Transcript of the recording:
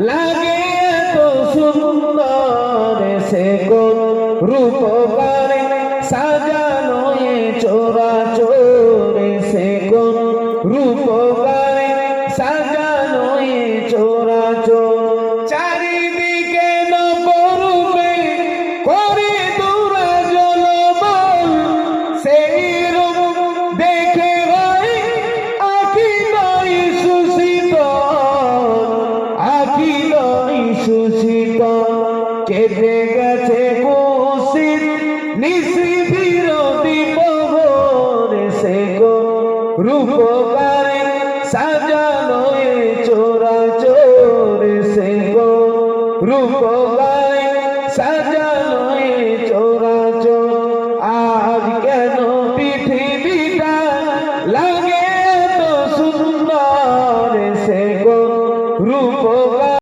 লাগে এত সুন্দর সে কোন রূপকারে সাজানো এ চোরা চোরে সে কোন রূপকারে সাজানো এ চোরা চোর। ছিল সুচিত কেটে গেছে কোশির নিশি বিরোধী পবনে সে গো। রূপকারে সাজানো চোরা চোর সে গো। রূপকারে সাজানো চোরা চোর। আজ কেন পৃথিবীটা লাগে তো সুন্দর সে গো। রূপকার